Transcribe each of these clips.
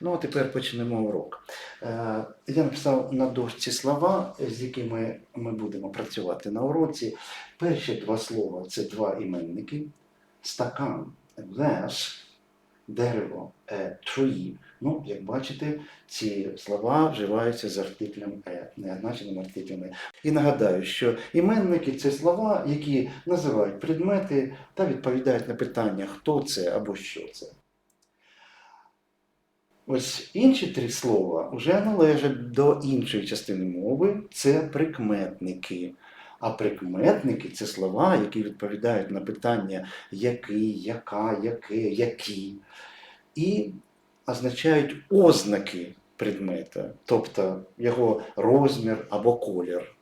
Ну, а тепер почнемо урок. Е, Я написав на дошці слова, з якими ми будемо працювати на уроці. Перші два слова це два іменники: стакан, glass, дерево, a tree. Ну, як бачите, ці слова вживаються з артиклем е, неозначеним артиклем е. І нагадаю, що іменники це слова, які називають предмети та відповідають на питання, хто це або що це. Ось інші три слова вже належать до іншої частини мови, це прикметники. А прикметники це слова, які відповідають на питання який, яка, яке, які. І означають ознаки предмета, тобто його розмір або колір.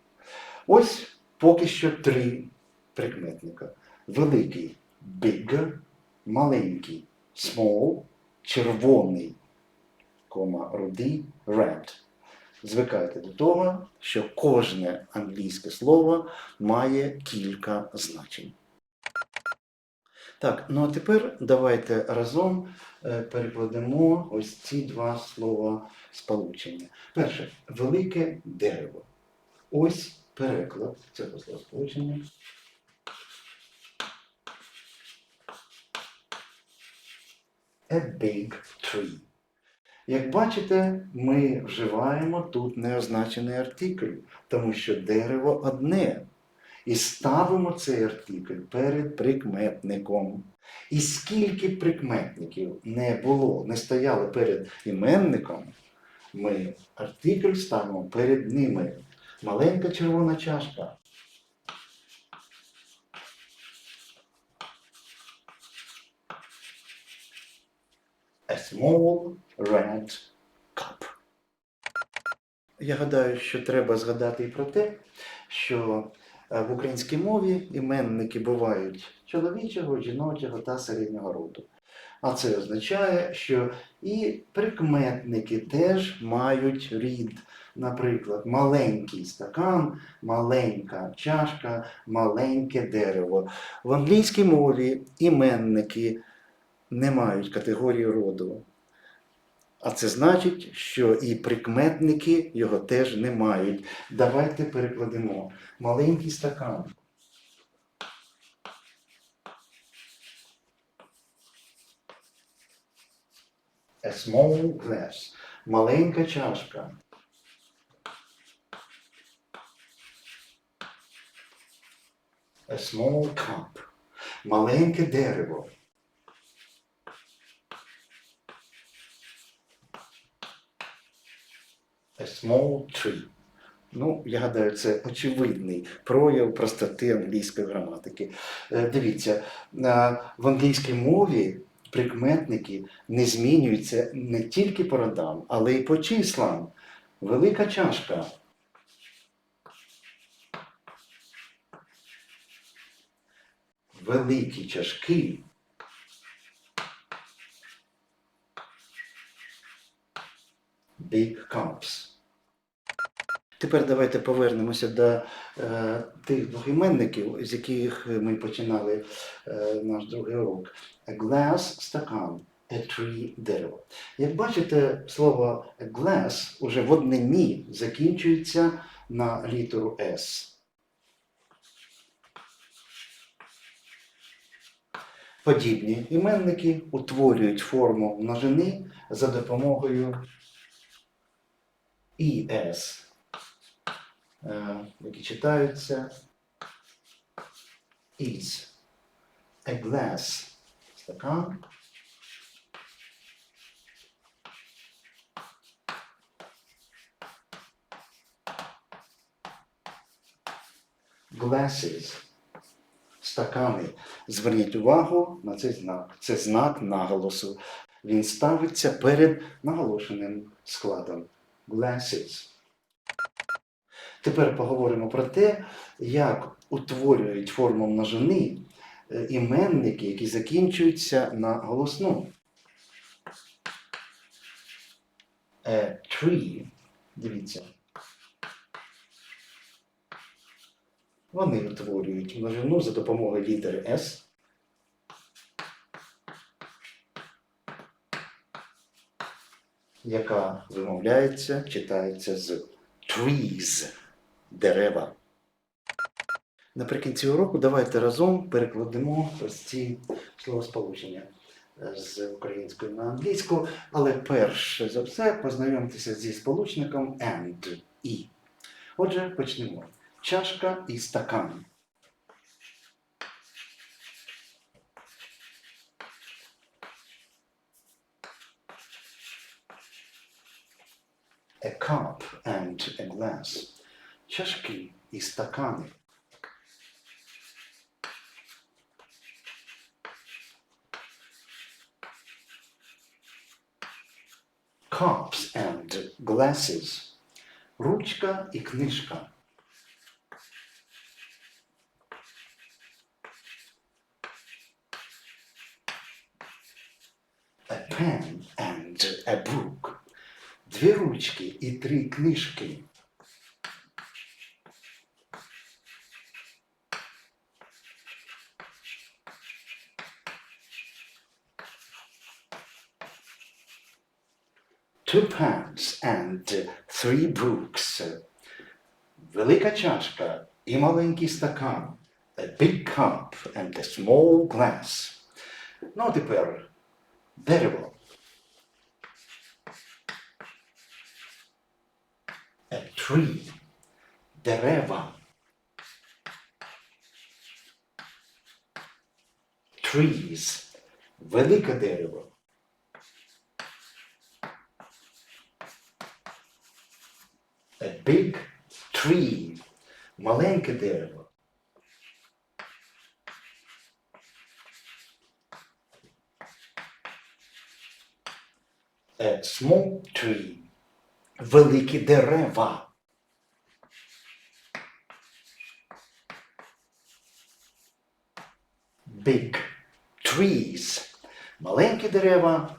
Ось поки що три прикметника: великий big, маленький small, червоний, кома, рудий red. Звикайте до того, що кожне англійське слово має кілька значень. Так, ну а тепер давайте разом е, перекладемо ось ці два слова сполучення. Перше, велике дерево. Ось переклад цього слова сполучення. A big tree. Як бачите, ми вживаємо тут неозначений артикль, тому що дерево одне. І ставимо цей артикль перед прикметником. І скільки прикметників не було, не стояли перед іменником, ми артикль ставимо перед ними. Маленька червона чашка. A small red cup. Я гадаю, що треба згадати і про те, що е, в українській мові іменники бувають чоловічого, жіночого та середнього роду. А це означає, що і прикметники теж мають рід. Наприклад, маленький стакан, маленька чашка, маленьке дерево. В англійській мові іменники не мають категорії роду. А це значить, що і прикметники його теж не мають. Давайте перекладемо. Маленький стакан. A small glass. Маленька чашка. A small cup. Маленьке дерево. A small tree. Ну, я гадаю, це очевидний прояв простоти англійської граматики. Е, Дивіться, в англійській мові прикметники не змінюються не тільки по родам, але й по числам. Велика чашка. Великі чашки. Big cups. Тепер давайте повернемося до е, тих двох іменників, з яких ми починали е, наш другий урок. A glass – стакан, a tree – дерево. Як бачите, слово glass уже в однині закінчується на літеру S. Подібні іменники утворюють форму множини за допомогою ES е, які читаються is a glass стакан. Glasses стакани. Зверніть увагу на цей знак. Це знак наголосу. Він ставиться перед наголошеним складом. Glasses. Тепер поговоримо про те, як утворюють форму множини е, іменники, які закінчуються на голосну. A tree. Дивіться. Вони утворюють множину за допомогою літери S. яка вимовляється, читається з trees дерева. Наприкінці уроку давайте разом перекладемо ось ці словосполучення з української на англійську, але перш за все познайомтеся зі сполучником and і. Отже, почнемо. Чашка і стакан. A cup and a glass. Чашки і стакани. Cups and glasses. Ручка і книжка. A pen and a book. Дві ручки і три книжки. Two pens and three books. Велика чашка і маленький стакан. A big cup and a small glass. Ну, а тепер дерево. A tree. Дерева. Trees. Велике дерево. A big tree. Маленьке дерево. A small tree. Великі дерева. Big trees. Маленькі дерева.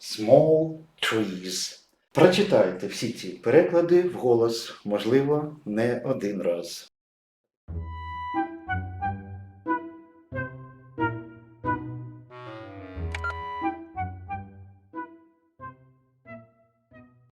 Small trees. Прочитайте всі ці переклади вголос, можливо, не один раз.